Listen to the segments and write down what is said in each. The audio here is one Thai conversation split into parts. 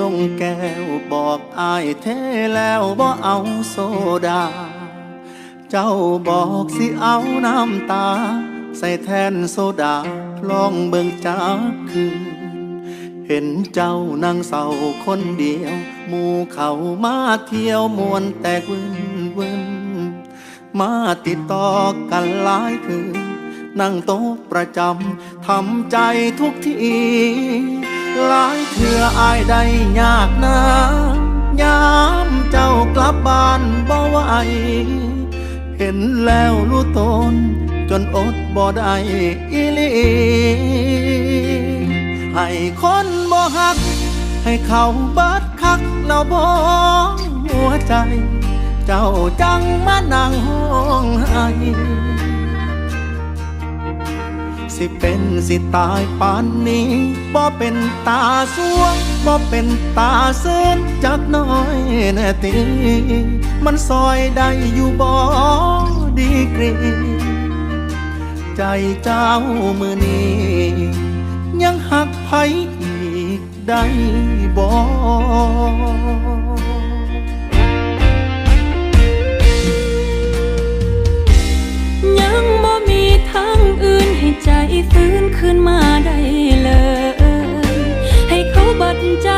ลงแก้วบอกอายเทแล้วบ่เอาโซดา เจ้าบอกสิเอาน้ำตา ใส่แทนโซดาลองเบิ่งจากคืน เห็นเจ้านั่งเศร้าคนเดียวหมู่เขามาเที่ยวมวนแตกวินวินมาติดต่อกันหลายคืน นั่งโต๊ะประจำทำใจทุกที หลายเถื่ออายได้ยากนะยามเจ้ากลับบ้านบ่ไหวเห็นแล้วรู้ตน จนอดบ่ได้อีลีให้คนบ่ฮัก ให้เขาเบิดคักแล้วบ่หัวใจ เจ้าจังมานั่งห้องไห้ สิเป็นสิตายปานนี้บ่เป็นตาสวงบ่เป็นตาเส้นจักน้อยแน่ตีมันซอยได้อยู่บ่ดีกรี ใจเจ้ามือนี้ ฟื้นขึ้นมาได้เลย ให้เขาบัดใจ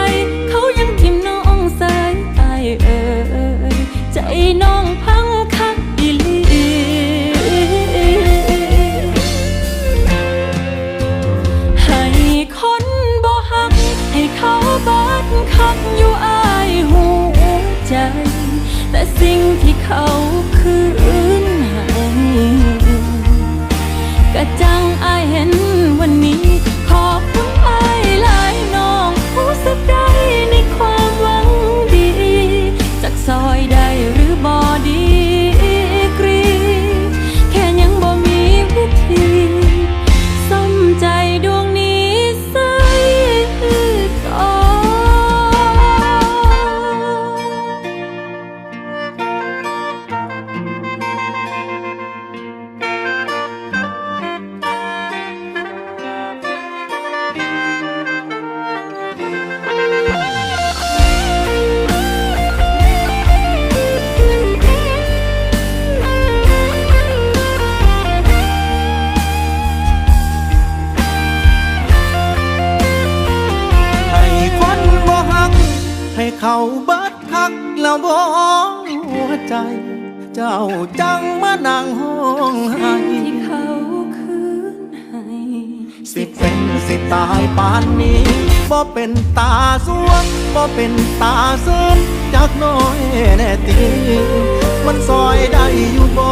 เขายังทิมน้องสายตายเอ่ยใจน้องพังคักอีลีให้คนบ่หัก ให้เขาบัดคักอยู่อายหัวใจ แต่สิ่งที่เขา เขาเบิดคักแล้วบ่หัวใจ เจ้าจังมานั่งห้องไห้ที่เขาคืนให้สิเป็นสิตายปานนี้บ่เป็นตาสวงบ่เป็นตาเส้นจากน้อยแน่ตีมันซอยได้อยู่บ่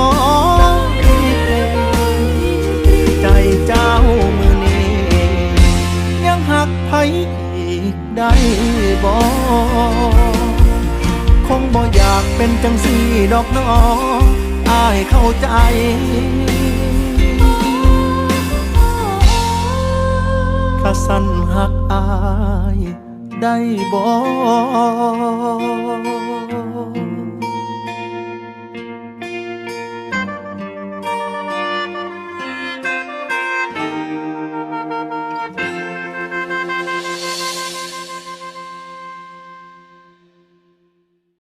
ใจเจ้ามือนี้ยังหักไผอีกได้ บ่คงบ่อยากเป็นจังสี่ดอกน้องอายเข้าใจข้าสั้นหักอายได้บ่